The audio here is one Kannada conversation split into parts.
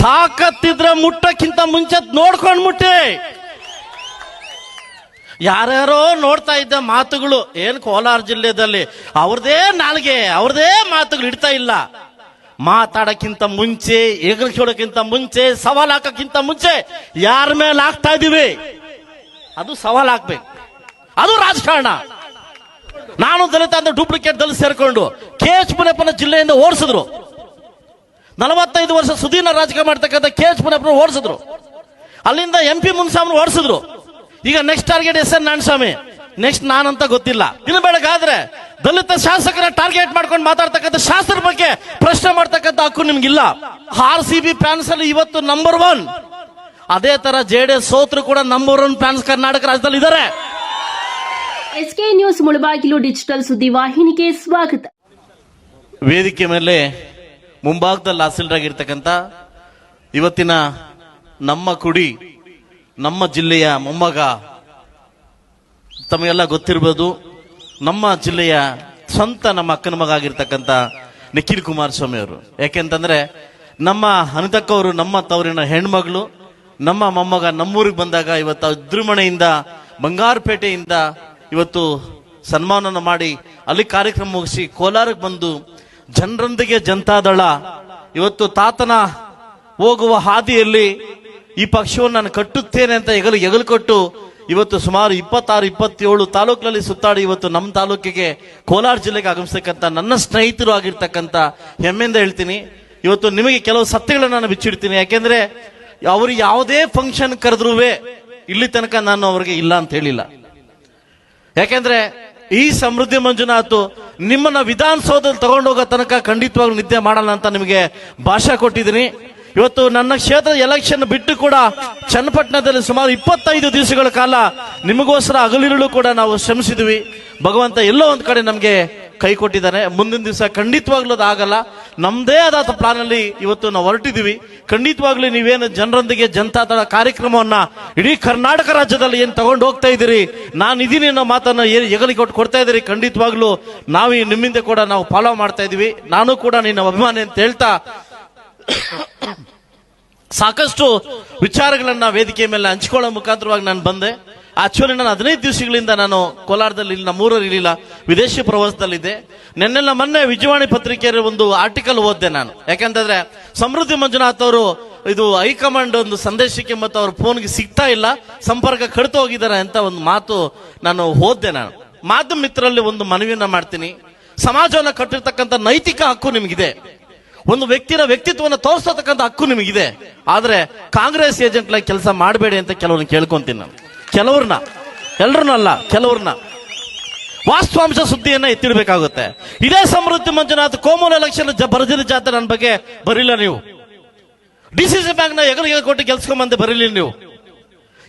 ತಾಕತ್ತಿದ್ರೆ ಮುಟ್ಟಕ್ಕಿಂತ ಮುಂಚೆ ನೋಡ್ಕೊಂಡು ಮುಟ್ಟಿ. ಯಾರ್ಯಾರೋ ನೋಡ್ತಾ ಇದ್ದ ಮಾತುಗಳು, ಏನು ಕೋಲಾರ ಜಿಲ್ಲೆದಲ್ಲಿ, ಅವ್ರದೇ ನಾಲ್ಗೆ, ಅವ್ರದೇ ಮಾತುಗಳು ಇಡ್ತಾ ಇಲ್ಲ. ಮಾತಾಡಕ್ಕಿಂತ ಮುಂಚೆ ಎಗರ್ಸೋಡಕ್ಕಿಂತ ಮುಂಚೆ, ಸವಾಲ್ ಹಾಕಕ್ಕಿಂತ ಮುಂಚೆ ಯಾರ ಮೇಲೆ ಹಾಕ್ತಾ ಇದೀವಿ? ಅದು ಸವಾಲ್ ಹಾಕ್ಬೇಕು. ಅದು ರಾಜಕಾರಣ. ನಾನು ದಲಿತ ಅಂದ್ರೆ ಡೂಪ್ಲಿಕೇಟ್ ದಲಿತ ಸೇರ್ಕೊಂಡು, ಕೆ ಎಚ್ ಮುನಿಯಪ್ಪನ ಜಿಲ್ಲೆಯಿಂದ ಓಡಿಸಿದ್ರು. ನಲವತ್ತೈದು ವರ್ಷ ಸುದೀರ್ಣ ರಾಜಕೀಯ ಮಾಡ್ತಕ್ಕಂಥ ಕೆ ಎಚ್ ಮುನಿಯಪ್ಪನ ಓಡಿಸಿದ್ರು. ಅಲ್ಲಿಂದ ಎಂ ಪಿ ಮುನ್ಸ್ವಾಮಿ ಓಡಿಸಿದ್ರು. ಈಗ next target S N Narayanaswamy. Next ನಾನಂತ ಗೊತ್ತಿಲ್ಲ. ಇನ್ನು ಬೆಳಗಾದ್ರೆ ದಲಿತ ಶಾಸಕರ ಟಾರ್ಗೆಟ್ ಮಾಡ್ಕೊಂಡು ಮಾತಾಡ್ತಕ್ಕಂಥ ಶಾಸ್ತ್ರ ಬಗ್ಗೆ ಪ್ರಶ್ನೆ ಮಾಡ್ತಕ್ಕಂಥ ಹಕ್ಕು ನಿಮ್ಗಿಲ್ಲ. ಆರ್ ಸಿ ಬಿ ಫ್ಯಾನ್ಸ್ ಅಲ್ಲಿ ಇವತ್ತು ನಂಬರ್ ಒನ್ ಅದೇ ತರ ಜೆ ಡಿ ಎಸ್ ಸೋತ್ರು ಕೂಡ ನಂಬರ್ ಒನ್ ಫ್ಯಾನ್ಸ್ ಕರ್ನಾಟಕ ರಾಜ್ಯದಲ್ಲಿ ಇದ್ದಾರೆ ಎಸ್ಕೆ ನ್ಯೂಸ್ ಮುಳಬಾಗಿಲು ಡಿಜಿಟಲ್ ಸುದ್ದಿ ವಾಹಿನಿಗೆ ಸ್ವಾಗತ. ವೇದಿಕೆ ಮೇಲೆ ಮುಂಭಾಗದಲ್ಲಿ ಹಾಸೀಲ್ರಾಗಿರ್ತಕ್ಕಂಥ ಇವತ್ತಿನ ನಮ್ಮ ಕುಡಿ, ನಮ್ಮ ಜಿಲ್ಲೆಯ ಮೊಮ್ಮಗ, ತಮಗೆಲ್ಲ ಗೊತ್ತಿರ್ಬೋದು, ನಮ್ಮ ಜಿಲ್ಲೆಯ ಸ್ವಂತ ನಮ್ಮ ಅಕ್ಕನ ಮಗ ಆಗಿರ್ತಕ್ಕಂಥ ನಿಖಿಲ್ ಕುಮಾರಸ್ವಾಮಿ ಅವರು. ಯಾಕೆಂತಂದ್ರೆ ನಮ್ಮ ಅನಿತಕ್ಕವರು, ನಮ್ಮ ತವರಿನ ಹೆಣ್ಮಗಳು, ನಮ್ಮ ಮೊಮ್ಮಗ ನಮ್ಮೂರಿಗೆ ಬಂದಾಗ ಇವತ್ತು ಅದ್ರುಮಣೆಯಿಂದ ಬಂಗಾರಪೇಟೆಯಿಂದ ಇವತ್ತು ಸನ್ಮಾನನ ಮಾಡಿ ಅಲ್ಲಿ ಕಾರ್ಯಕ್ರಮ ಮುಗಿಸಿ ಕೋಲಾರಕ್ಕೆ ಬಂದು ಜನರೊಂದಿಗೆ ಜನತಾದಳ ಇವತ್ತು ತಾತನ ಹೋಗುವ ಹಾದಿಯಲ್ಲಿ ಈ ಪಕ್ಷವನ್ನು ನಾನು ಕಟ್ಟುತ್ತೇನೆ ಅಂತ ಹೆಗಲು ಹೆಗಲು ಕೊಟ್ಟು ಇವತ್ತು ಸುಮಾರು ಇಪ್ಪತ್ತಾರು, ಇಪ್ಪತ್ತೇಳು ತಾಲೂಕಿನಲ್ಲಿ ಸುತ್ತಾಡಿ ಇವತ್ತು ನಮ್ಮ ತಾಲೂಕಿಗೆ ಕೋಲಾರ ಜಿಲ್ಲೆಗೆ ಆಗಮಿಸ್ತಕ್ಕಂಥ ನನ್ನ ಸ್ನೇಹಿತರು ಆಗಿರ್ತಕ್ಕಂಥ ಹೆಮ್ಮೆಯಿಂದ ಹೇಳ್ತೀನಿ. ಇವತ್ತು ನಿಮಗೆ ಕೆಲವು ಸತ್ಯಗಳನ್ನು ನಾನು ಬಿಚ್ಚಿಡ್ತೀನಿ. ಯಾಕೆಂದ್ರೆ ಅವರು ಯಾವುದೇ ಫಂಕ್ಷನ್ ಕರೆದ್ರೂ ಇಲ್ಲಿ ತನಕ ನಾನು ಅವರಿಗೆ ಇಲ್ಲ ಅಂತ ಹೇಳಿಲ್ಲ. ಯಾಕೆಂದ್ರೆ ಈ ಸಮೃದ್ಧಿ ಮಂಜುನಾಥ್ ನಿಮ್ಮನ್ನ ವಿಧಾನಸೌಧದಲ್ಲಿ ತಗೊಂಡೋಗೋ ತನಕ ಖಂಡಿತವಾಗ್ಲೂ ನಿದ್ದೆ ಮಾಡಲ್ಲ ಅಂತ ನಿಮಗೆ ಭಾಷೆ ಕೊಟ್ಟಿದ್ದೀನಿ. ಇವತ್ತು ನನ್ನ ಕ್ಷೇತ್ರದ ಎಲೆಕ್ಷನ್ ಬಿಟ್ಟು ಕೂಡ ಚನ್ನಪಟ್ಟಣದಲ್ಲಿ ಸುಮಾರು ಇಪ್ಪತ್ತೈದು ದಿವಸಗಳ ಕಾಲ ನಿಮಗೋಸ್ಕರ ಹಗಲಿರುಳು ಕೂಡ ನಾವು ಶ್ರಮಿಸಿದ್ವಿ. ಭಗವಂತ ಎಲ್ಲೋ ಒಂದು ಕಡೆ ನಮಗೆ ಕೈ ಕೊಟ್ಟಿದ್ದಾರೆ ಮುಂದಿನ ದಿವಸ ಖಂಡಿತವಾಗ್ಲೂ ಅದು ಆಗಲ್ಲ ನಮ್ದೇ ಆದ ಪ್ಲಾನ್ ಅಲ್ಲಿ ಇವತ್ತು ನಾವು ಹೊರಟಿದೀವಿ ಖಂಡಿತವಾಗ್ಲೂ ನೀವೇನು ಜನರೊಂದಿಗೆ ಜನತಾ ದಳ ಕಾರ್ಯಕ್ರಮವನ್ನ ಇಡೀ ಕರ್ನಾಟಕ ರಾಜ್ಯದಲ್ಲಿ ಏನು ತಗೊಂಡು ಹೋಗ್ತಾ ಇದ್ದೀರಿ? ನಾನು ಇದೀನಿ ಅನ್ನೋ ಮಾತನ್ನ ಏನು ಹೆಗಲಿ ಕೊಟ್ಟು ಕೊಡ್ತಾ ಇದ್ದೀರಿ. ಖಂಡಿತವಾಗ್ಲೂ ನಾವು ನಿಮ್ಮಿಂದ ಕೂಡ ನಾವು ಫಾಲೋ ಮಾಡ್ತಾ ಇದೀವಿ ನಾನು ಕೂಡ ನಿನ್ನ ಅಭಿಮಾನಿ ಅಂತ ಹೇಳ್ತಾ ಸಾಕಷ್ಟು ವಿಚಾರಗಳನ್ನ ವೇದಿಕೆ ಮೇಲೆ ಹಂಚಿಕೊಳ್ಳೋ ಮುಖಾಂತರವಾಗಿ ನಾನು ಬಂದೆ. ಆಕ್ಚುಲಿ ನಾನು ಹದಿನೈದು ದಿವಸಗಳಿಂದ ನಾನು ಕೋಲಾರದಲ್ಲಿ ಇಲ್ಲಿ ನಮ್ಮೂರಲ್ಲಿ ಇರಲಿಲ್ಲ ವಿದೇಶಿ ಪ್ರವಾಸದಲ್ಲಿದ್ದೆ. ನೆನ್ನೆಲ್ಲ ಮೊನ್ನೆ ವಿಜಯವಾಣಿ ಪತ್ರಿಕೆಯಲ್ಲಿ ಒಂದು ಆರ್ಟಿಕಲ್ ಓದಿದೆ ನಾನು. ಯಾಕಂತಂದ್ರೆ ಸಮೃದ್ಧಿ ಮಂಜುನಾಥ್ ಅವರು ಇದು ಹೈಕಮಾಂಡ್ ಒಂದು ಸಂದೇಶಕ್ಕೆ ಮತ್ತು ಅವ್ರ ಫೋನ್ಗೆ ಸಿಗ್ತಾ ಇಲ್ಲ, ಸಂಪರ್ಕ ಕಡಿತು ಹೋಗಿದ್ದಾರೆ ಅಂತ ಒಂದು ಮಾತು ನಾನು ಓದ್ದೆ ನಾನು. ಮಾಧ್ಯಮ ಮಿತ್ರರಲ್ಲಿ ಒಂದು ಮನವಿಯನ್ನ ಮಾಡ್ತೀನಿ. ಸಮಾಜವನ್ನು ಕಟ್ಟಿರ್ತಕ್ಕಂಥ ನೈತಿಕ ಹಕ್ಕು ನಿಮಗಿದೆ. ಒಂದು ವ್ಯಕ್ತಿನ ವ್ಯಕ್ತಿತ್ವವನ್ನು ತೋರಿಸತಕ್ಕಂಥ ಹಕ್ಕು ನಿಮಗಿದೆ. ಆದರೆ ಕಾಂಗ್ರೆಸ್ ಏಜೆಂಟ್ ಕೆಲಸ ಮಾಡಬೇಡಿ ಅಂತ ಕೆಲವ್ರನ್ನ ಕೇಳ್ಕೊಂತೀನಿ ನಾನು. ಕೆಲವ್ರನ್ನ, ಎಲ್ರನ್ನೂ ಅಲ್ಲ, ಕೆಲವ್ರನ್ನ. ವಾಸ್ತವಾಂಶ ಸುದ್ದಿಯನ್ನ ಎತ್ತಿಡಬೇಕಾಗುತ್ತೆ. ಇದೇ ಸಮೃದ್ಧಿ ಮಂಜುನಾಥ್ ಕೋಮಲ ಎಲೆಕ್ಷನ್ ಬರದಿನ ಜಾತ್ರೆ ನನ್ನ ಬಗ್ಗೆ ಬರಿಲ್ಲ ನೀವು. ಡಿ ಸಿ ಸಿ ಬ್ಯಾಂಕ್ನ ಎಗರಿಗೆ ಕೊಟ್ಟು ಗೆಲ್ಸ್ಕೊಂಬಂದೆ ಬರೀಲಿ ನೀವು.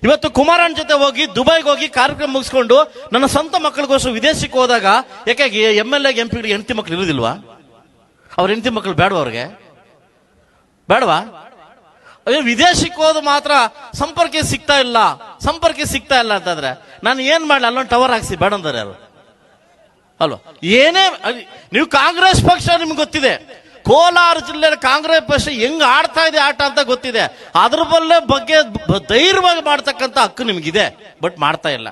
ಇವತ್ತು ಕುಮಾರನ್ ಜೊತೆ ಹೋಗಿ, ದುಬೈಗೆ ಹೋಗಿ ಕಾರ್ಯಕ್ರಮ ಮುಗಿಸ್ಕೊಂಡು ನನ್ನ ಸ್ವಂತ ಮಕ್ಕಳಿಗೋಸ್ಕರ ವಿದೇಶಕ್ಕೆ ಹೋದಾಗ ಯಾಕೆ M L A M P ಹೆಂಡತಿ ಮಕ್ಳು ಇರೋದಿಲ್ವಾ? ಅವ್ರ ಹೆಂಡತಿ ಮಕ್ಕಳು ಬೇಡವ ಅವ್ರಿಗೆ? ಬೇಡವಾ? ಅಯ್ಯೋ, ವಿದೇಶಕ್ಕೆ ಹೋದ ಮಾತ್ರ ಸಂಪರ್ಕ ಸಿಗ್ತಾ ಇಲ್ಲ, ಸಂಪರ್ಕ ಸಿಗ್ತಾ ಇಲ್ಲ ಅಂತಂದ್ರೆ ನಾನು ಏನ್ ಮಾಡಲಿ? ಅಲ್ಲೊಂದು ಟವರ್ ಹಾಕ್ಸಿ, ಬೇಡ ಅಂತಾರೆ ಅಲ್ವಾ ಅಲ್ವಾ? ಏನೇ ನೀವು ಕಾಂಗ್ರೆಸ್ ಪಕ್ಷ ನಿಮ್ಗೆ ಗೊತ್ತಿದೆ. ಕೋಲಾರ ಜಿಲ್ಲೆ ಕಾಂಗ್ರೆಸ್ ಪಕ್ಷ ಹೆಂಗ್ ಆಡ್ತಾ ಇದೆ ಆಟ ಅಂತ ಗೊತ್ತಿದೆ. ಅದ್ರ ಬಲ್ಲೇ ಬಗ್ಗೆ ಧೈರ್ಯವಾಗಿ ಮಾಡ್ತಕ್ಕಂಥ ಹಕ್ಕು ನಿಮ್ಗಿದೆ, ಬಟ್ ಮಾಡ್ತಾ ಇಲ್ಲ.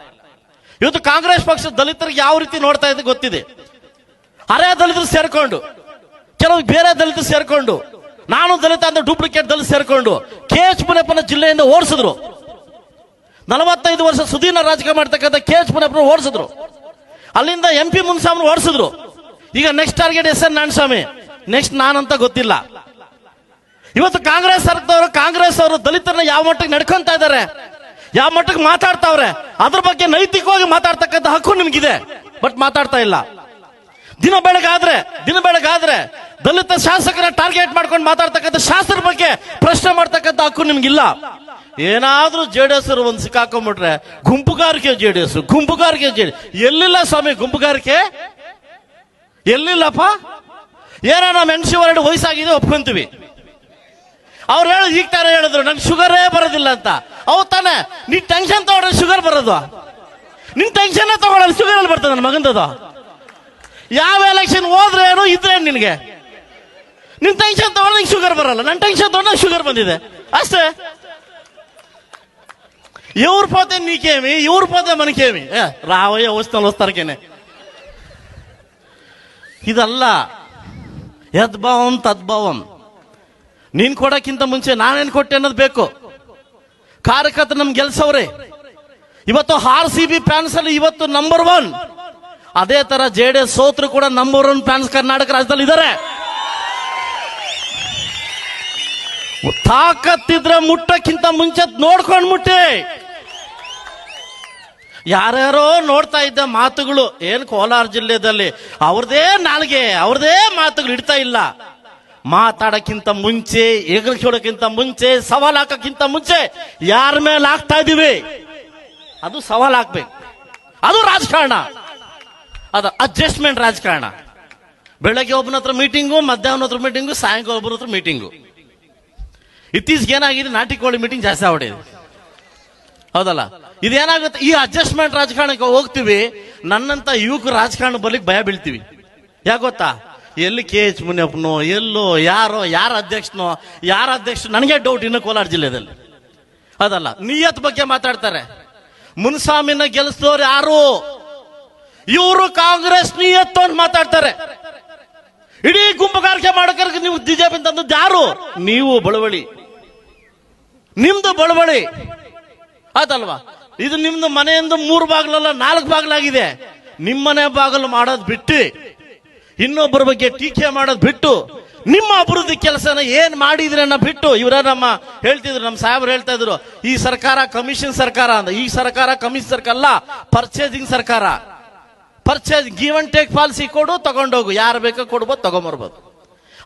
ಇವತ್ತು ಕಾಂಗ್ರೆಸ್ ಪಕ್ಷ ದಲಿತರಿಗೆ ಯಾವ ರೀತಿ ನೋಡ್ತಾ ಇದೆ ಗೊತ್ತಿದೆ. ಅರೆ ದಲಿತರು ಸೇರ್ಕೊಂಡು ಕೆಲವು ಬೇರೆ ದಲಿತ ಸೇರ್ಕೊಂಡು, ನಾನು ದಲಿತ ಅಂದ್ರೆ ಡೂಪ್ಲಿಕೇಟ್ ದಲಿತ ಸೇರ್ಕೊಂಡು ಕೆ ಎಚ್ ಮುನಿಯಪ್ಪನ ಜಿಲ್ಲೆಯಿಂದ ಓಡಿಸಿದ್ರು. ನಲವತ್ತೈದು ವರ್ಷ ಸುದೀನ ರಾಜಕೀಯ ಮಾಡ್ತಕ್ಕಂಥ ಕೆ ಎಚ್ ಮುನಿಯಪ್ಪನ ಓಡಿಸಿದ್ರು. ಅಲ್ಲಿಂದ ಎಂ ಪಿ ಮುನ್ಸಾಮ್ನ ಓಡಿಸಿದ್ರು. ಈಗ next target S N Narayanaswamy next ನಾನಂತ ಗೊತ್ತಿಲ್ಲ. ಇವತ್ತು ಕಾಂಗ್ರೆಸ್ ಸರ್ಕಾರದವರು, ಕಾಂಗ್ರೆಸ್ ಅವರು ದಲಿತರನ್ನ ಯಾವ ಮಟ್ಟಕ್ಕೆ ನಡ್ಕೊಂತ ಇದ್ದಾರೆ, ಯಾವ ಮಟ್ಟಕ್ಕೆ ಮಾತಾಡ್ತಾವ್ರೆ, ಅದ್ರ ಬಗ್ಗೆ ನೈತಿಕವಾಗಿ ಮಾತಾಡ್ತಕ್ಕಂಥ ಹಕ್ಕು ನಿಮಗಿದೆ. ಬಟ್ ಮಾತಾಡ್ತಾ ಇಲ್ಲ. ದಿನ ಬೆಳಗಾದ್ರೆ ದಿನ ಬೆಳಗಾದ್ರೆ ದಲಿತ ಶಾಸಕರ ಟಾರ್ಗೆಟ್ ಮಾಡ್ಕೊಂಡು ಮಾತಾಡ್ತಕ್ಕಂಥ ಶಾಸಕರ ಬಗ್ಗೆ ಪ್ರಶ್ನೆ ಮಾಡ್ತಕ್ಕಂಥ ಹಕ್ಕು ನಿಮ್ಗಿಲ್ಲ. ಏನಾದ್ರೂ ಜೆ ಡಿ ಎಸ್ ಒಂದು ಸಿಕ್ಕಾಕೊಂಡ್ಬಿಟ್ರೆ ಗುಂಪುಗಾರಿಕೆ ಜೆ ಡಿ ಎಸ್, ಗುಂಪುಗಾರಿಕೆ ಜೆ ಎಲ್ಲಿಲ್ಲ ಸ್ವಾಮಿ ಗುಂಪುಗಾರಿಕೆ? ಎಲ್ಲಿಲ್ಲಪ್ಪ? ಏನೋ ನಮ್ಮ ಹೆಣ್ಸಿ ಹೊರಡು ವಯಸ್ಸಾಗಿದೆ, ಒಪ್ಕೊಂತೀವಿ. ಅವ್ರು ಹೇಳಿ, ಈಗ ತಾನೇ ಹೇಳಿದ್ರು, ನಂಗೆ ಶುಗರೇ ಬರೋದಿಲ್ಲ ಅಂತ. ಅವ್ ತಾನೆ, ನೀನ್ ಟೆನ್ಷನ್ ತಗೊಂಡ್ರೆ ಶುಗರ್ ಬರೋದು. ನಿನ್ ಟೆನ್ಷನ್ ತಗೊಳ್ಳಲ್ಲ ಶುಗರ್ ಅಲ್ಲಿ ಬರ್ತದೆ ನನ್ನ ಮಗಂದದು? ಯಾವ ಎಲೆಕ್ಷನ್ ಹೋದ್ರೆ ಏನು ಇದ್ರೆ ನಿನಗೆ? ನಿನ್ ಟೆನ್ಷನ್ ತಗೊಂಡಂಗೆ ಶುಗರ್ ಬರಲ್ಲ. ನನ್ನ ಟೆನ್ಷನ್ ತಗೊಂಡಾಗ ಶುಗರ್ ಬಂದಿದೆ. ಅಷ್ಟೇ. ಇವ್ರ ಪೋತೆ ನೀಕೇಮಿ ಇವ್ರ ಪೋತೆ ಮನಕೇಮಿ ಏ, ರಾವಯ್ಯ ಓಸ್ನಲ್ಲಿ ಓಸ್ತಾರಕೇನೆ ಇದಲ್ಲ. ಯದ್ಭಾವಂ ತದ್ಭಾವಂ ನೀನ್ ಕೊಡಕ್ಕಿಂತ ಮುಂಚೆ ನಾನೇನು ಕೊಟ್ಟೆ ಅನ್ನೋದು ಬೇಕು. ಕಾರ್ಯಕರ್ತ ನಮ್ಗೆ ಗೆಲ್ಸವ್ರೆ. ಇವತ್ತು ಆರ್ ಸಿ ಬಿ ಫ್ಯಾನ್ಸ್ ಅಲ್ಲಿ ಇವತ್ತು ನಂಬರ್ ಒನ್ ಅದೇ ತರ ಜೆ ಡಿ ಎಸ್ ಸೋತ್ರು ಕೂಡ ಒನ್ ಫ್ಯಾನ್ಸ್ ಕರ್ನಾಟಕ ರಾಜ್ಯದಲ್ಲಿ ಇದ್ದಾರೆ ತಾಕತ್ತಿದ್ರೆ ಮುಟ್ಟಕ್ಕಿಂತ ಮುಂಚೆ ನೋಡ್ಕೊಂಡ್ ಮುಟ್ಟಿ. ಯಾರ್ಯಾರೋ ನೋಡ್ತಾ ಇದ್ದ ಮಾತುಗಳು, ಏನ್ ಕೋಲಾರ ಜಿಲ್ಲೆದಲ್ಲಿ, ಅವ್ರದೇ ನಾಲ್ಗೆ, ಅವ್ರದೇ ಮಾತುಗಳು ಇಡ್ತಾ ಇಲ್ಲ. ಮಾತಾಡಕ್ಕಿಂತ ಮುಂಚೆ ಎಗರ್ಸೋಡಕ್ಕಿಂತ ಮುಂಚೆ, ಸವಾಲ್ ಹಾಕಕ್ಕಿಂತ ಮುಂಚೆ ಯಾರ ಮೇಲೆ ಹಾಕ್ತಾ ಇದೀವಿ? ಅದು ಸವಾಲ್ ಹಾಕ್ಬೇಕು. ಅದು ರಾಜಕಾರಣ. ಅದು ಅಡ್ಜಸ್ಟ್ಮೆಂಟ್ ರಾಜಕಾರಣ. ಬೆಳಗ್ಗೆ ಒಬ್ಬನ ಹತ್ರ ಮೀಟಿಂಗು ಮಧ್ಯಾಹ್ನ ಹತ್ರ ಮೀಟಿಂಗು ಸಾಯಂಕಾಲ ಒಬ್ಬನ ಹತ್ರ ಮೀಟಿಂಗು ಇತ್ತೀಚೆಗೆ ಏನಾಗಿದೆ? ನಾಟಿ ಕೋಳಿ ಮೀಟಿಂಗ್ ಜಾಸ್ತಿ ಆಗ್ಬಿಟ್ಟಿದೆ. ಹೌದಲ್ಲ? ಇದೇನಾಗುತ್ತೆ? ಈ ಅಡ್ಜಸ್ಟ್ಮೆಂಟ್ ರಾಜಕಾರಣಕ್ಕೆ ಹೋಗ್ತೀವಿ, ನನ್ನಂತ ಯುವಕ ರಾಜಕಾರಣ ಬರ್ಲಿಕ್ಕೆ ಭಯ ಬೀಳ್ತೀವಿ. ಯಾಕೆ ಗೊತ್ತಾ? ಎಲ್ಲಿ ಕೆ ಎಚ್ ಮುನಿಯಪ್ಪನೋ, ಎಲ್ಲೋ ಯಾರೋ, ಯಾರ ಅಧ್ಯಕ್ಷನೋ, ಯಾರ ಅಧ್ಯಕ್ಷ, ನನಗೆ ಡೌಟ್ ಇನ್ನು ಕೋಲಾರ ಜಿಲ್ಲೆಯಲ್ಲಿ ಅದಲ್ಲ ನಿಯತ್ ಬಗ್ಗೆ ಮಾತಾಡ್ತಾರೆ. ಮುನ್ಸ್ವಾಮಿನ ಗೆಲ್ಲಿಸಿದವ್ರು ಯಾರು? ಇವರು ಕಾಂಗ್ರೆಸ್ ನಿಯತ್ತು ಅಂತ ಮಾತಾಡ್ತಾರೆ. ಇಡೀ ಗುಂಪುಗಾರಿಕೆ ಮಾಡೋಕೆ ನೀವು ಬಿಜೆಪಿ ತಂದದ್ದು ಯಾರು? ನೀವು ಬಳವಳಿ. ನಿಮ್ದು ಬಳವಳಿ. ಅದಲ್ವಾ ಇದು ನಿಮ್ದು ಮನೆಯಿಂದ ಮೂರು ಬಾಗಿಲಲ್ಲ ನಾಲ್ಕು ಬಾಗಿಲಾಗಿದೆ. ನಿಮ್ಮನೆ ಬಾಗಿಲು ಮಾಡೋದು ಬಿಟ್ಟು, ಇನ್ನೊಬ್ಬರ ಬಗ್ಗೆ ಟೀಕೆ ಮಾಡೋದು ಬಿಟ್ಟು, ನಿಮ್ಮ ಅಭಿವೃದ್ಧಿ ಕೆಲಸನ ಏನ್ ಮಾಡಿದ್ರೆ ಬಿಟ್ಟು, ಇವರ ನಮ್ಮ ಹೇಳ್ತಿದ್ರು, ನಮ್ಮ ಸಾಹೇಬ್ರು ಹೇಳ್ತಾ ಇದ್ರು, ಈ ಸರ್ಕಾರ ಕಮಿಷನ್ ಸರ್ಕಾರ ಅಂತ. ಈ ಸರ್ಕಾರ ಕಮಿಷನ್ ಸರ್ಕಾರ ಅಲ್ಲ ಪರ್ಚೇಸಿಂಗ್ ಸರ್ಕಾರ. Purchase give and take policy ಕೊಡು, ತಗೊಂಡೋಗು. ಯಾರು ಬೇಕೋ ಕೊಡ್ಬೋದು, ತಗೊಂಬರ್ಬೋದು.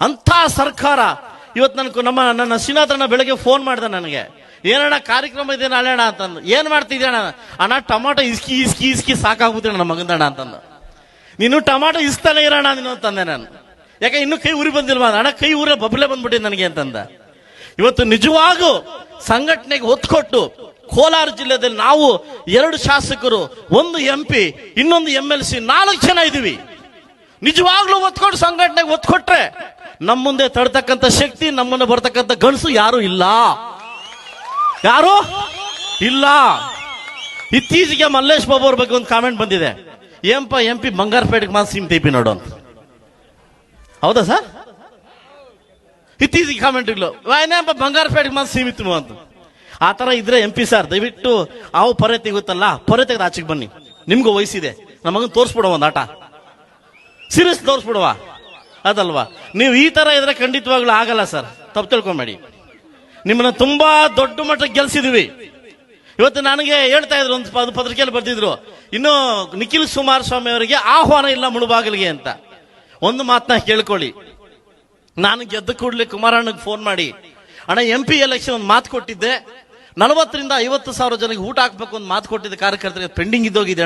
ಅಂಥ ಸರ್ಕಾರ ಇವತ್ತು ನನಗೆ ನಮ್ಮ ನನ್ನ ಶ್ರೀನಾಥಣ್ಣ ಬೆಳಗ್ಗೆ ಫೋನ್ ಮಾಡಿದೆ ನನಗೆ. ಏನಣ್ಣ, ಕಾರ್ಯಕ್ರಮ ಇದೆ ನಾಳೆ ಅಣ್ಣ ಅಂತಂದು. ಏನು ಮಾಡ್ತಿದ್ಯಣ್ಣ ಅಣ್ಣ? ಟೊಮಾಟೊ ಇಸ್ಕಿ ಇಸ್ಕಿ ಇಸ್ಕಿ ಸಾಕಾಗ್ಬಿಟ್ಟು ನನ್ನ ಮಗಂದಣ್ಣ ಅಂತಂದು. ನೀನು ಟೊಮಾಟೊ ಇಸ್ತಾನೆ ಇರೋಣ ನೀನು ಅಂತಂದೆ ನಾನು. ಯಾಕೆ, ಇನ್ನು ಕೈ ಉರಿ ಬಂದಿಲ್ವಾ? ಅಣ್ಣ, ಕೈ ಊರೇ ಬಬ್ಲೆ ಬಂದ್ಬಿಟ್ಟಿದೆ ನನಗೆ ಅಂತಂದ. ಇವತ್ತು ನಿಜವಾಗೂ ಸಂಘಟನೆಗೆ ಒತ್ತು ಕೊಟ್ಟು ಕೋಲಾರ ಜಿಲ್ಲೆಯಲ್ಲಿ ನಾವು ಎರಡು ಶಾಸಕರು, ಒಂದು ಎಂ ಪಿ ಇನ್ನೊಂದು ಎಂ ಎಲ್ ಸಿ ನಾಲ್ಕು ಜನ ಇದೀವಿ ನಿಜವಾಗ್ಲೂ ಒತ್ಕೊಂಡು ಸಂಘಟನೆ ಸಂಘಟನೆಗೆ ಒತ್ತು ಕೊಟ್ರೆ ನಮ್ಮ ಮುಂದೆ ತಡ್ತಕ್ಕಂಥ ಶಕ್ತಿ, ನಮ್ಮನ್ನು ಬರ್ತಕ್ಕಂಥ ಗಣಸು ಯಾರು ಇಲ್ಲ. ಯಾರು? ಇಲ್ಲ. ಇತ್ತೀಚೆಗೆ ಮಲ್ಲೇಶ್ ಬಾಬು ಅವ್ರ ಬಗ್ಗೆ ಒಂದು ಕಾಮೆಂಟ್ ಬಂದಿದೆ. ಎಂಪ ಎಂ ಪಿ ಬಂಗಾರಪೇಟೆಗೆ ಮಾತ್ರ ಸೀಮಿತ ನೋಡು ಅಂತ. ಹೌದಾ ಸರ್? ಇತ್ತೀಚೆಗೆ ಕಾಮೆಂಟ್ಗಳು ಏನಪ್ಪ ಬಂಗಾರಪೇಟೆಗೆ ಮಾತ್ರ ಸೀಮಿತ ಅಂತ. ಆ ತರ ಇದ್ರೆ ಎಂ ಪಿ ಸರ್ ದಯವಿಟ್ಟು ಅವು ಪೊರೆ ತೆಗುತ್ತಲ್ಲ ಪೊರೆ ತೆಗೆದು ಆಚೆಗೆ ಬನ್ನಿ. ನಿಮ್ಗೂ ವಯಸ್ಸಿದೆ. ನಮಗನ್ ತೋರಿಸ್ಬಿಡುವ ಒಂದು ಆಟ. ಸೀರಿಯಸ್ ತೋರಿಸ್ಬಿಡುವ ಅದಲ್ವಾ? ನೀವು ಈ ತರ ಇದ್ರೆ ಖಂಡಿತವಾಗ್ಲೂ ಆಗಲ್ಲ ಸರ್ ತಪ್ಪು ತಿಳ್ಕೊಂಬೇಡಿ. ನಿಮ್ಮನ್ನ ತುಂಬಾ ದೊಡ್ಡ ಮಟ್ಟಕ್ಕೆ ಗೆಲ್ಸಿದೀವಿ. ಇವತ್ತು ನನಗೆ ಹೇಳ್ತಾ ಇದ್ರು ಒಂದು ಅದು ಪತ್ರಿಕೆಯಲ್ಲಿ ಬರ್ತಿದ್ರು ಇನ್ನು ನಿಖಿಲ್ ಕುಮಾರಸ್ವಾಮಿ ಅವರಿಗೆ ಆಹ್ವಾನ ಇಲ್ಲ ಮುಳುಬಾಗಿಲಿಗೆ ಅಂತ. ಒಂದು ಮಾತನ್ನ ಕೇಳ್ಕೊಳ್ಳಿ. ನಾನು ಗೆದ್ದ ಕೂಡಲೇ ಕುಮಾರಣ್ಣಗೆ ಫೋನ್ ಮಾಡಿ, ಅಣ್ಣ ಎಂ ಪಿ ಎಲೆಕ್ಷನ್ ಒಂದು ಮಾತು ಕೊಟ್ಟಿದ್ದೆ. ನಲವತ್ತರಿಂದ ಐವತ್ತು ಸಾವಿರ ಜನಕ್ಕೆ ಊಟ ಹಾಕ್ಬೇಕು ಅಂತ ಮಾತು ಕೊಟ್ಟಿದ್ದ ಕಾರ್ಯಕರ್ತರಿಗೆ ಪೆಂಡಿಂಗ್ ಇದ್ದೋಗಿದೆ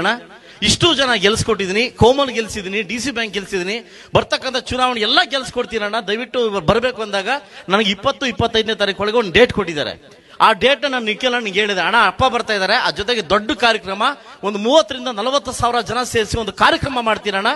ಇಷ್ಟು ಜನ ಗೆಲ್ಸ್ಕೊಟ್ಟಿದ್ದೀನಿ ಕೋಮಲ್ ಗೆಲ್ಸಿದ್ದೀನಿ, ಡಿ ಸಿ ಬ್ಯಾಂಕ್ ಗೆಲ್ಸಿದ್ದೀನಿ. ಬರ್ತಕ್ಕಂಥ ಚುನಾವಣೆ ಎಲ್ಲ ಗೆಲ್ಸ್ಕೊಡ್ತೀನಣ್ಣ ದಯವಿಟ್ಟು ಬರಬೇಕು ಅಂದಾಗ ನನಗೆ ಇಪ್ಪತ್ತು, ಇಪ್ಪತ್ತೈದನೇ ತಾರೀಕು ಒಳಗೆ ಒಂದು ಡೇಟ್ ಕೊಟ್ಟಿದ್ದಾರೆ. ಆ ಡೇಟ್ ನಾನು ನಿಖಿಲ್ ನನಗೆ ಹೇಳಿದೆ. ಅಣ್ಣ, ಅಪ್ಪ ಬರ್ತಾ ಇದ್ದಾರೆ ಆ ಜೊತೆಗೆ ದೊಡ್ಡ ಕಾರ್ಯಕ್ರಮ. ಒಂದು ಮೂವತ್ತರಿಂದ ನಲವತ್ತು ಸಾವಿರ ಜನ ಸೇರಿಸಿ ಒಂದು ಕಾರ್ಯಕ್ರಮ ಮಾಡ್ತೀರಣ್ಣ.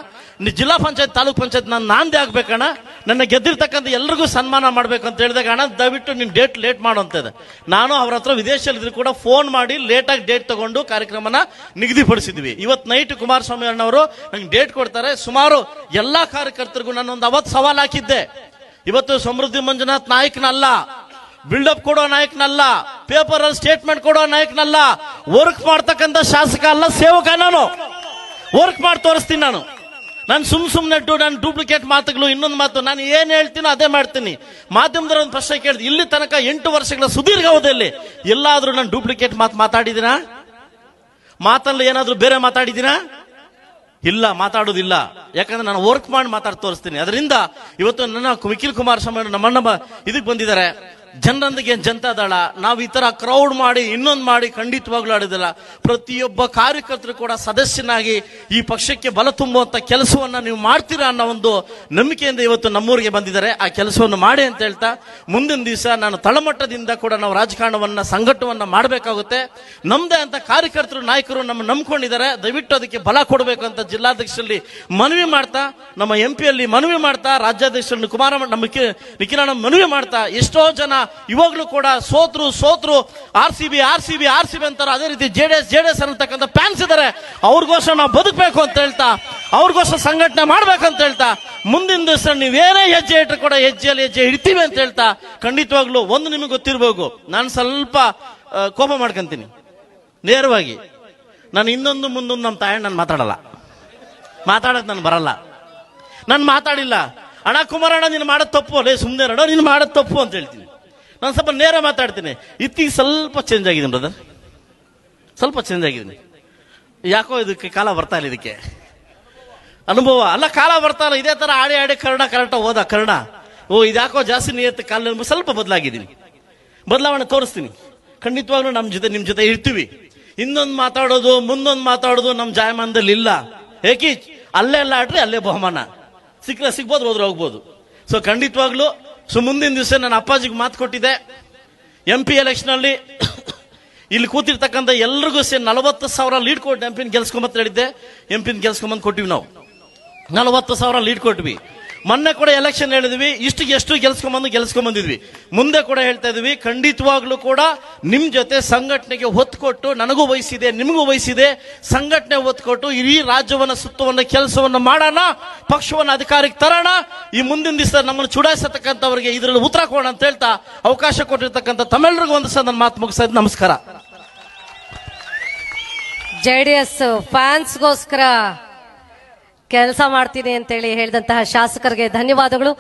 ಜಿಲ್ಲಾ ಪಂಚಾಯತ್, ತಾಲೂಕ್ ಪಂಚಾಯತ್ ನಾನು ನಾಂದೇ ಆಗ್ಬೇಕಣ್ಣ. ನನ್ನ ಗೆದ್ದಿರ್ತಕ್ಕಂಥ ಎಲ್ರಿಗೂ ಸನ್ಮಾನ ಮಾಡ್ಬೇಕು ಅಂತ ಹೇಳಿದಾಗ, ಅಣ್ಣ, ದಯವಿಟ್ಟು ನಿನ್ ಡೇಟ್ ಲೇಟ್ ಇದೆ. ನಾನು ಅವ್ರ ಹತ್ರ ವಿದೇಶದಲ್ಲಿದ್ರು ಕೂಡ ಫೋನ್ ಮಾಡಿ ಲೇಟಾಗಿ ಡೇಟ್ ತಗೊಂಡು ಕಾರ್ಯಕ್ರಮನ ನಿಗದಿಪಡಿಸಿದ್ವಿ. ಇವತ್ತು ನೈಟ್ ಕುಮಾರಸ್ವಾಮಿ ಅಣ್ಣವರು ನಂಗೆ ಡೇಟ್ ಕೊಡ್ತಾರೆ. ಸುಮಾರು ಎಲ್ಲಾ ಕಾರ್ಯಕರ್ತರಿಗೂ ನಾನು ಒಂದು ಅವತ್ತು ಸವಾಲ್ ಹಾಕಿದ್ದೆ. ಇವತ್ತು ಸಮೃದ್ಧಿ ಮಂಜುನಾಥ್ ನಾಯಕನಲ್ಲ. ಬಿಲ್ಡಪ್ ಕೊಡೋ ನಾಯಕನಲ್ಲ ಪೇಪರ್ ಅಲ್ಲಿ ಸ್ಟೇಟ್ಮೆಂಟ್ ಕೊಡೋ ನಾಯಕನಲ್ಲ ವರ್ಕ್ ಮಾಡ್ತಕ್ಕಂಥ ಶಾಸಕ ಅಲ್ಲ ಸೇವಕ ನಾನು ವರ್ಕ್ ಮಾಡಿ ತೋರಿಸ್ತೀನಿ ನಾನು. ನಾನು ಸುಮ್ ಸುಮ್ನೆ ನಾನು ಡೂಪ್ಲಿಕೇಟ್ ಮಾತುಗಳು, ಇನ್ನೊಂದು ಮಾತು, ನಾನು ಏನು ಹೇಳ್ತೀನೋ ಅದೇ ಮಾಡ್ತೀನಿ. ಮಾಧ್ಯಮದವ್ರ ಒಂದು ಪ್ರಶ್ನೆ ಕೇಳಿದ್ ಇಲ್ಲಿ ತನಕ ಎಂಟು ವರ್ಷಗಳ ಸುದೀರ್ಘ ಅವಧಿಯಲ್ಲಿ ಎಲ್ಲಾದರೂ ನಾನು ಡೂಪ್ಲಿಕೇಟ್ ಮಾತು ಮಾತಾಡಿದಿನ ಮಾತಲ್ಲಿ ಏನಾದರೂ ಬೇರೆ ಮಾತಾಡಿದ್ದೀನಾ? ಇಲ್ಲ, ಮಾತಾಡೋದಿಲ್ಲ. ಯಾಕಂದ್ರೆ ನಾನು ವರ್ಕ್ ಮಾಡಿ ಮಾತಾಡಿ ತೋರಿಸ್ತೀನಿ. ಅದರಿಂದ ಇವತ್ತು ನನ್ನ ನಿಖಿಲ್ ಕುಮಾರಸ್ವಾಮಿ ನಮ್ಮಣ್ಣ ಇದಕ್ಕೆ ಬಂದಿದ್ದಾರೆ. ಜನರೊಂದಿಗೆ ಜನತಾದಳ ನಾವು ಈ ಥರ ಕ್ರೌಡ್ ಮಾಡಿ ಇನ್ನೊಂದು ಮಾಡಿ ಖಂಡಿತವಾಗ್ಲೂ ಪ್ರತಿಯೊಬ್ಬ ಕಾರ್ಯಕರ್ತರು ಕೂಡ ಸದಸ್ಯನಾಗಿ ಈ ಪಕ್ಷಕ್ಕೆ ಬಲ ತುಂಬುವಂತ ಕೆಲಸವನ್ನು ನೀವು ಮಾಡ್ತೀರಾ ಅನ್ನೋ ಒಂದು ನಂಬಿಕೆಯಿಂದ ಇವತ್ತು ನಮ್ಮೂರಿಗೆ ಬಂದಿದ್ದಾರೆ. ಆ ಕೆಲಸವನ್ನು ಮಾಡಿ ಅಂತ ಹೇಳ್ತಾ, ಮುಂದಿನ ದಿವಸ ನಾನು ತಳಮಟ್ಟದಿಂದ ಕೂಡ ನಾವು ರಾಜಕಾರಣವನ್ನು, ಸಂಘಟವನ್ನು ಮಾಡಬೇಕಾಗುತ್ತೆ. ನಮ್ಮದೇ ಅಂತ ಕಾರ್ಯಕರ್ತರು, ನಾಯಕರು ನಮ್ಮ ನಂಬ್ಕೊಂಡಿದ್ದಾರೆ. ದಯವಿಟ್ಟು ಅದಕ್ಕೆ ಬಲ ಕೊಡಬೇಕು ಅಂತ ಜಿಲ್ಲಾಧ್ಯಕ್ಷರಲ್ಲಿ ಮನವಿ ಮಾಡ್ತಾ, ನಮ್ಮ ಎಂ ಪಿಯಲ್ಲಿ ಮನವಿ ಮಾಡ್ತಾ, ರಾಜ್ಯಾಧ್ಯಕ್ಷರನ್ನು ಕುಮಾರ ನಮ್ಮ ನಿಖಿಲಾಣ ಮನವಿ ಮಾಡ್ತಾ, ಎಷ್ಟೋ ಜನ ಇವಾಗಲೂ ಕೂಡ ಸೋತ್ರು ಸೋತ್ರು, R C B, R C B, R C B ಅಂತಾರೆ. ಅದೇ ರೀತಿ J D S, J D S ಅನ್ನತಕ್ಕಂಥ ಫ್ಯಾನ್ಸ್ ಇದ್ದಾರೆ. ಅವ್ರಿಗೋಸ್ಕರ ನಾವು ಬದುಕಬೇಕು ಅಂತ ಹೇಳ್ತಾ, ಅವ್ರಿಗೋಸ್ಕರ ಸಂಘಟನೆ ಮಾಡ್ಬೇಕಂತ ಹೇಳ್ತಾ, ಮುಂದಿನ ದಿವಸ ನೀವೇನೇ ಹೆಜ್ಜೆ ಇಟ್ಟರು ಕೂಡ ಹೆಜ್ಜೆಯಲ್ಲಿ ಹೆಜ್ಜೆ ಇಡ್ತೀವಿ ಅಂತ ಹೇಳ್ತಾ, ಖಂಡಿತವಾಗ್ಲೂ ಒಂದು ನಿಮಗೆ ಗೊತ್ತಿರಬೇಕು. ನಾನು ಸ್ವಲ್ಪ ಕೋಪ ಮಾಡ್ಕೊಂತೀನಿ. ನೇರವಾಗಿ. ನಾನು ಇನ್ನೊಂದು ಮುಂದೊಂದು ನಮ್ಮ ತಾಯಣ್ಣ ನಾನು ಮಾತಾಡಲ್ಲ. ಮಾತಾಡೋದು ನಾನು ಬರಲ್ಲ. ನಾನು ಮಾತಾಡಿಲ್ಲ. ಅಣ್ಣ ಕುಮಾರಣ್ಣ ನೀನು ಮಾಡೋದು ತಪ್ಪು ಅಲ್ಲೇ ಸುಮ್ಮನೆ ಅಣ್ಣ, ನೀನು ಮಾಡೋದು ತಪ್ಪು ಅಂತ ಹೇಳ್ತೀನಿ. ನಾನು ಸ್ವಲ್ಪ ನೇರ ಮಾತಾಡ್ತೀನಿ. ಇತ್ತೀಗ ಸ್ವಲ್ಪ ಚೇಂಜ್ ಆಗಿದೆ ಬ್ರದರ್ ಸ್ವಲ್ಪ ಚೇಂಜ್ ಆಗಿದ್ದೀನಿ ಯಾಕೋ ಇದಕ್ಕೆ ಕಾಲ ಬರ್ತಾ ಇಲ್ಲ ಇದಕ್ಕೆ. ಅನುಭವ. ಅಲ್ಲ, ಕಾಲ ಬರ್ತಾ ಇಲ್ಲ. ಇದೇ ತರ ಆಡಿ ಆಡಿ ಕನ್ನಡ ಕರೆಕ್ಟ್ ಓದ ಕನ್ನಡ ಓ, ಇದ್ಯಾಕೋ ಜಾಸ್ತಿ ನಿಯತ್ತು ಕಾಲ ಸ್ವಲ್ಪ ಬದಲಾಗಿದ್ದೀನಿ. ಬದಲಾವಣೆ ತೋರಿಸ್ತೀನಿ. ಖಂಡಿತವಾಗ್ಲೂ ನಮ್ಮ ಜೊತೆ, ನಿಮ್ಮ ಜೊತೆ ಇರ್ತೀವಿ. ಇನ್ನೊಂದು ಮಾತಾಡೋದು, ಮುಂದೊಂದು ಮಾತಾಡೋದು ನಮ್ಮ ಜಾಯಮಾನದಲ್ಲಿ ಇಲ್ಲ. ಏಕಿ ಅಲ್ಲೇ ಎಲ್ಲ ಆಡ್ರಿ, ಅಲ್ಲೇ ಬಹುಮಾನ. ಸಿಕ್ಕರೆ ಸಿಗ್ಬೋದು, ಹೋದ್ರೆ ಹೋಗ್ಬೋದು. ಸೊ ಖಂಡಿತವಾಗ್ಲೂ ಸೊ ಮುಂದಿನ ದಿವಸ ನನ್ನ ಅಪ್ಪಾಜಿಗೆ ಮಾತು ಕೊಟ್ಟಿದ್ದೆ. ಎಂ ಪಿ ಎಲೆಕ್ಷನಲ್ಲಿ ಇಲ್ಲಿ ಕೂತಿರ್ತಕ್ಕಂಥ ಎಲ್ರಿಗೂ ಸೇರಿ ನಲವತ್ತು ಸಾವಿರ ಲೀಡ್ ಕೊಟ್ಟು ಎಂ ಪಿನ ಗೆಲ್ಸ್ಕೊಂಬತ್ತ ಹೇಳಿದ್ದೆ. ಎಂ ಪಿನ ಗೆಲ್ಸ್ಕೊಂಬಂದು ಕೊಟ್ಟಿವಿ ನಾವು. ನಲವತ್ತು ಸಾವಿರ ಲೀಡ್ ಕೊಟ್ವಿ. ಮೊನ್ನೆ ಕೂಡ ಎಲೆಕ್ಷನ್ ಹೇಳಿದ್ವಿ, ಇಷ್ಟು ಎಷ್ಟು ಗೆಲ್ಸ್ಕೊಂಬಂದು ಗೆಲ್ಸ್ಕೊಂಬಂದಿದ್ವಿ. ಮುಂದೆ ಕೂಡ ಹೇಳ್ತಾ ಇದ್ವಿ, ಖಂಡಿತವಾಗ್ಲೂ ಕೂಡ ನಿಮ್ಮ ಜೊತೆ ಸಂಘಟನೆಗೆ ಒತ್ತು ಕೊಟ್ಟು ನನಗೂ ವಹಿಸಿದೆ, ನಿಮಗೂ ವಹಿಸಿದೆ, ಸಂಘಟನೆ ಒತ್ತು ಕೊಟ್ಟು ಇಡೀ ರಾಜ್ಯವನ್ನ, ಸುತ್ತವನ್ನು, ಕೆಲಸವನ್ನ ಮಾಡೋಣ, ಪಕ್ಷವನ್ನ ಅಧಿಕಾರಕ್ಕೆ ತರೋಣ, ಈ ಮುಂದಿನ ದಿವಸ ನಮ್ಮನ್ನು ಚುಡಾಯಿಸತಕ್ಕಂಥವ್ರಿಗೆ ಇದರಲ್ಲಿ ಉತ್ತರ ಕೊಡೋಣ ಅಂತ ಹೇಳ್ತಾ ಅವಕಾಶ ಕೊಟ್ಟಿರ್ತಕ್ಕಂಥ ತಮಿಳರಿಗೂ ಒಂದು ಸಹ ನನ್ನ ಮಾತು ಮುಗಿಸ್ತಾ ನಮಸ್ಕಾರ. ಜೆ ಡಿ ಎಸ್ ಫ್ಯಾನ್ಸ್ಗೋಸ್ಕರ ಕೆಲಸ ಮಾಡ್ತೀನಿ ಅಂತೇಳಿ ಹೇಳಿದಂತಹ ಶಾಸಕರಿಗೆ ಧನ್ಯವಾದಗಳು.